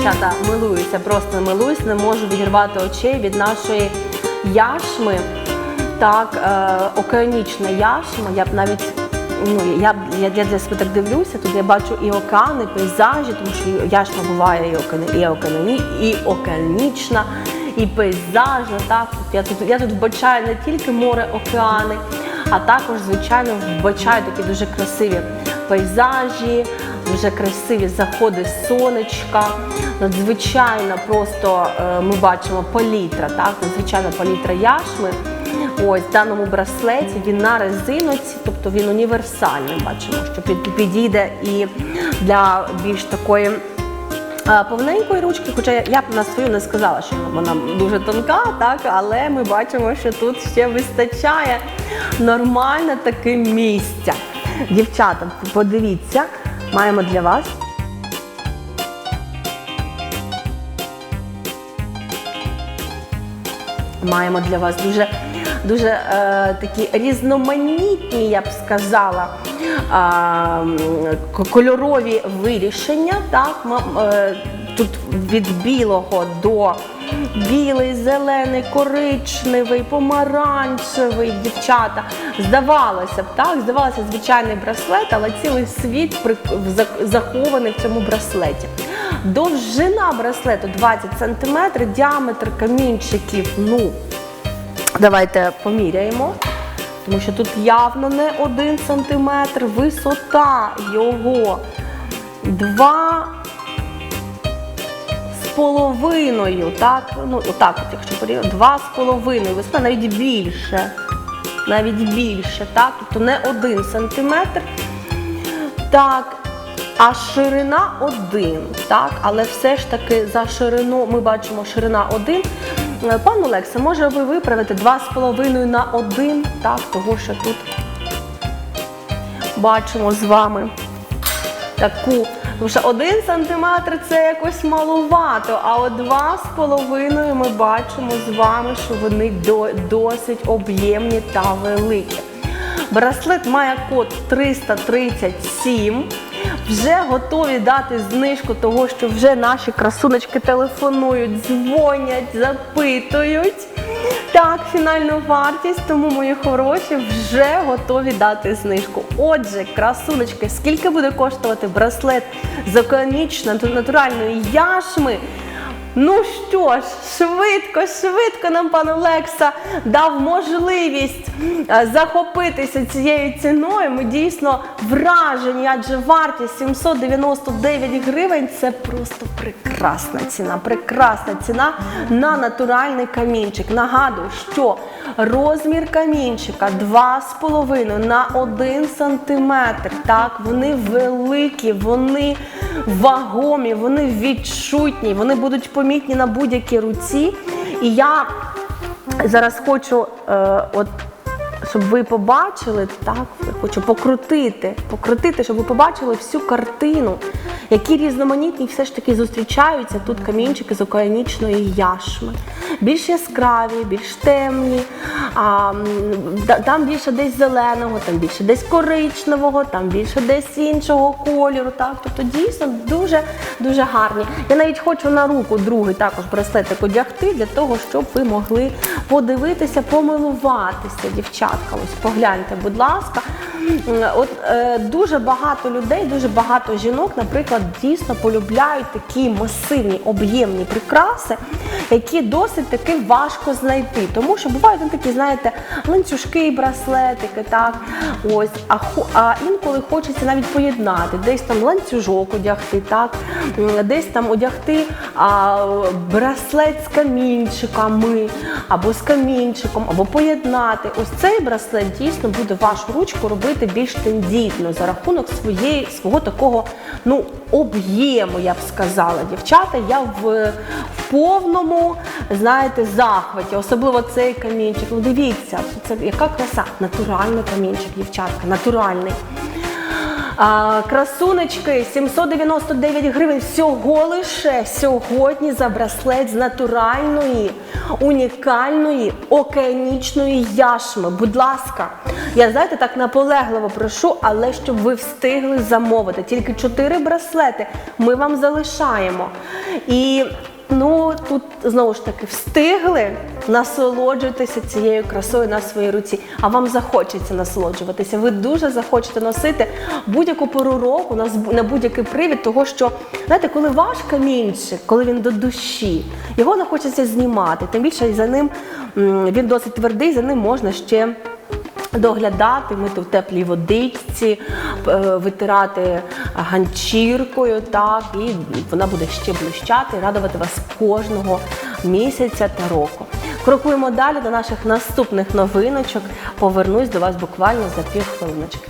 дівчата, милуюся, просто милуюсь, не можу відірвати очей від нашої яшми. Так, е, океанічна яшма. Я б навіть ну я, я, я для себе так дивлюся. Тут я бачу і океани, пейзажі, тому що яшма буває і, океани, і, океані, і океанічна, і пейзажна. Так, я тут я тут вбачаю не тільки море, океани, а також, звичайно, вбачаю такі дуже красиві пейзажі, дуже красиві заходи сонечка. Надзвичайно просто е, ми бачимо палітра, так, надзвичайна палітра яшми. Ось в даному браслеті він на резиноці, тобто він універсальний. Бачимо, що підійде і для більш такої е, повненької ручки, хоча я, я б на свою не сказала, що вона дуже тонка, так, але ми бачимо, що тут ще вистачає нормально таке місця. Дівчата, подивіться, маємо для вас маємо для вас дуже, дуже е, такі різноманітні, я б сказала, е, кольорові вирішення. Так? Е, тут від білого до білий, зелений, коричневий, помаранчевий, дівчата. Здавалося б, так, здавалося, звичайний браслет, але цілий світ захований в цьому браслеті. Довжина браслету 20 см, діаметр камінчиків, ну, давайте поміряємо. Тому що тут явно не 1 см, висота його 2 з половиною, так, ну отак, от, якщо порівняти, два з половиною, висота навіть більше, навіть більше, так, тобто не один сантиметр. Так, а ширина один, так, але все ж таки за ширину ми бачимо ширина один. Е, Пан Олекса, може ви виправити 2,5 на 1, так, того що тут бачимо з вами таку. Тому що один сантиметр це якось малувато, а от два з половиною ми бачимо з вами, що вони до- досить об'ємні та великі. Браслет має код 337. Вже готові дати знижку того, що вже наші красуночки телефонують, дзвонять, запитують. Так, фінальну вартість, тому мої хороші вже готові дати знижку. Отже, красуночки, скільки буде коштувати браслет з економічно натуральної яшми? Ну що ж, швидко, швидко нам пан Олекса дав можливість е, захопитися цією ціною. Ми дійсно вражені, адже вартість 799 гривень це просто прекрасна ціна. Прекрасна ціна на натуральний камінчик. Нагадую, що розмір камінчика 2,5 на 1 см. Так, вони великі, вони вагомі, вони відчутні, вони будуть помітні на будь-якій руці. І я зараз хочу, е, от, щоб ви побачили, так, хочу покрутити, покрутити, щоб ви побачили всю картину, які різноманітні все ж таки зустрічаються тут камінчики з океанічної яшми. Більш яскраві, більш темні, а, там більше десь зеленого, там більше десь коричневого, там більше десь іншого кольору. Так? Тобто дійсно дуже дуже гарні. Я навіть хочу на руку другий також браслетик одягти для того, щоб ви могли подивитися, помилуватися, дівчатка. Ось погляньте, будь ласка. От е, дуже багато людей, дуже багато жінок, наприклад, дійсно полюбляють такі масивні об'ємні прикраси, які досить таки важко знайти. Тому що бувають ну, такі, знаєте, ланцюжки браслетики, так ось. А, а інколи хочеться навіть поєднати, десь там ланцюжок одягти, так, десь там одягти а, браслет з камінчиками, або з камінчиком, або поєднати. Ось цей браслет дійсно буде вашу ручку робити більш тендітно за рахунок своєї свого такого ну об'єму, я б сказала. Дівчата, я в, в повному, знаєте, захваті, особливо цей камінчик. Ну дивіться, це яка краса, натуральний камінчик, дівчатка, натуральний. А, красунечки 799 гривень всього лише сьогодні за браслет з натуральної, унікальної океанічної яшми. Будь ласка, Я знаєте, так наполегливо прошу, але щоб ви встигли замовити. Тільки чотири браслети ми вам залишаємо. І ну тут знову ж таки встигли насолоджуйтеся цією красою на своїй руці. А вам захочеться насолоджуватися. Ви дуже захочете носити будь-яку пору року на на будь-який привід, того що знаєте, коли ваш камінчик, коли він до душі, його не хочеться знімати. Тим більше за ним він досить твердий, за ним можна ще доглядати, мити в теплій водичці, е, витирати ганчіркою, так, і вона буде ще блищати, радувати вас кожного місяця та року. Крокуємо далі до наших наступних новиночок. Повернусь до вас буквально за пів хвилиночки.